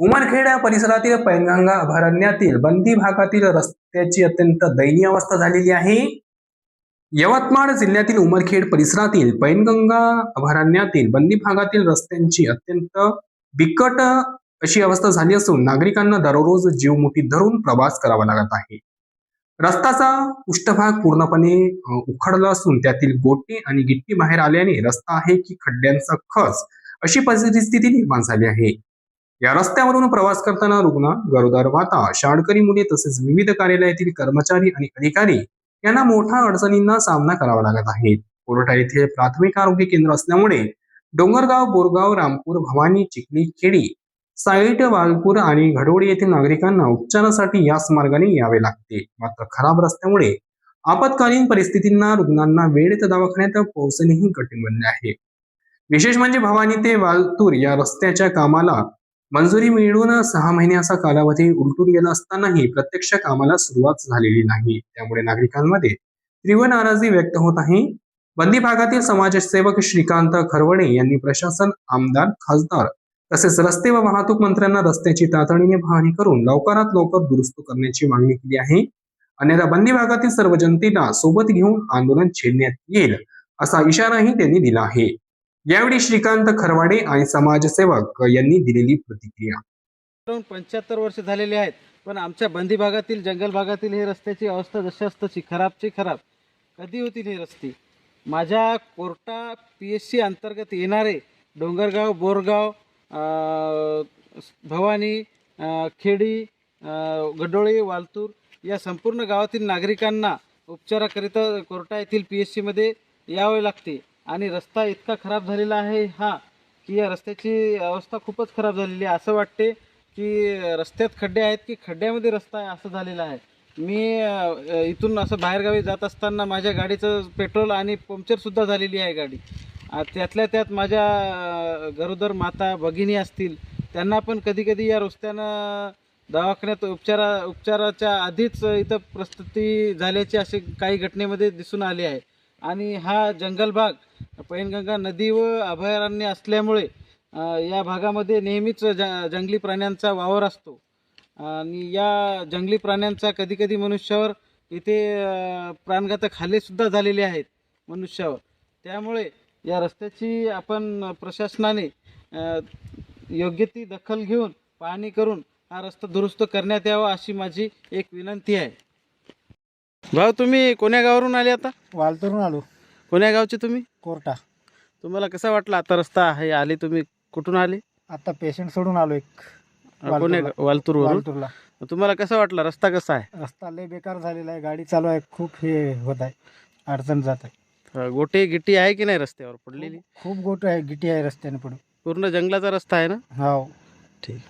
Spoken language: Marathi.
उमरखेड या परिसरातील पैनगंगा अभयारण्यातील बंदी भागातील रस्त्याची अत्यंत दयनीय अवस्था झालेली आहे. यवतमाळ जिल्ह्यातील उमरखेड परिसरातील पैनगंगा अभयारण्यातील बंदी भागातील रस्त्यांची अत्यंत बिकट अशी अवस्था झाली असून नागरिकांना दररोज जीवमुखीत धरून प्रवास करावा लागत आहे. रस्ताचा पृष्ठभाग पूर्णपणे उखडला असून त्यातील गोटे आणि गिट्टी बाहेर आल्याने रस्ता आहे की खड्ड्यांचा खच अशी परिस्थिती निर्माण झाली आहे. या रस्त्यावरून प्रवास करताना रुग्ण गरोदर माता शाळकरी मुले तसेच विविध कार्यालयातील कर्मचारी आणि अधिकारी यांना मोठ्या अडचणींना सामना करावा लागत आहे. कोरठा येथे प्राथमिक आरोग्य केंद्र असल्यामुळे डोंगरगाव बोरगाव रामपूर भवानी चिखली खेडी साईट वालपूर आणि घडोळी येथील नागरिकांना उपचारासाठी याच मार्गाने यावे लागते. मात्र खराब रस्त्यामुळे आपत्कालीन परिस्थितींना रुग्णांना वेळेत दवाखान्यात पोहोचणेही कठीण बनले आहे. विशेष म्हणजे भवानी ते वालतूर या रस्त्याच्या कामाला मंजुरी मिळून सहा महिन्याचा कालावधी उलटून गेला असतानाही प्रत्यक्ष कामाला सुरुवात झालेली नाही. त्यामुळे नागरिकांमध्ये तीव्र नाराजी व्यक्त होत आहे. बंदी भागातील समाजसेवक श्रीकांत खरवणे यांनी प्रशासन आमदार खासदार तसेच रस्ते व वाहतूक मंत्र्यांना रस्त्याची तातडीने पाहणी करून लवकरात लवकर दुरुस्त करण्याची मागणी केली आहे. अन्यथा बंदी भागातील सर्व जनतेला सोबत घेऊन आंदोलन छेडण्यात येईल असा इशाराही त्यांनी दिला आहे. यावेळी श्रीकांत खरवाडे आणि समाजसेवक यांनी दिलेली प्रतिक्रिया. पंच्याहत्तर वर्ष झालेले आहेत पण आमच्या बंदी भागातील जंगल भागातील हे रस्त्याची अवस्था जशी तशी खराबची खराब. कधी होतील हे रस्ते? माझ्या कोर्टा पी एस सी अंतर्गत येणारे डोंगरगाव बोरगाव भवानी खेडी गडोळे गडोळी वालतूर या संपूर्ण गावातील नागरिकांना उपचाराकरिता कोर्टा येथील पी एस सीमध्ये यावे लागते. आणि रस्ता इतका खराब झालेला आहे हा की या रस्त्याची अवस्था खूपच खराब झालेली आहे. असं वाटते की रस्त्यात खड्डे आहेत की खड्ड्यामध्ये रस्ता आहे असं झालेलं आहे. मी इथून असं बाहेरगावी जात असताना माझ्या गाडीचं पेट्रोल आणि पंक्चरसुद्धा झालेली आहे गाडी. त्यातल्या त्यात माझ्या गरोदर माता भगिनी असतील त्यांना पण कधी कधी या रस्त्यानं दवाखान्यात उपचारा उपचाराच्या आधीच इथं प्रस्तुती झाल्याची असे काही घटनेमध्ये दिसून आले आहे. आणि हा जंगल भाग पैनगंगा नदी व अभयारण्य असल्यामुळे या भागामध्ये नेहमीच ज जंगली प्राण्यांचा वावर असतो. आणि या जंगली प्राण्यांचा कधीकधी मनुष्यावर इथे प्राणघातक हल्लेसुद्धा झालेले आहेत मनुष्यावर. त्यामुळे या रस्त्याची आपण प्रशासनाने योग्य ती दखल घेऊन पाहणी करून हा रस्ता दुरुस्त करण्यात यावा अशी माझी एक विनंती आहे. भाऊ तुम्ही कोण्या गावावरून आले आता? वालतरून आलो. कोण्या गावचे तुम्ही? कोर्टा. तुम्हाला कसा वाटला आता रस्ता आहे आले तुम्ही? कुठून आले? आता पेशंट सोडून आलो एक. कोण्या वालतूरवरून? वालतूरला. तुम्हाला कसा वाटला? रस्ता कसा आहे? रस्ता लय बेकार झालेला आहे. गाडी चालू आहे. खूप हे होत आहे. अडचण जात आहे. अ, गोटे गिट्टी आहे की नाही रस्त्यावर पडलेली? खूप गोट आहे. गिटी आहे रस्त्याने पुढे पूर्ण जंगलाचा रस्ता आहे ना? हो ठीक.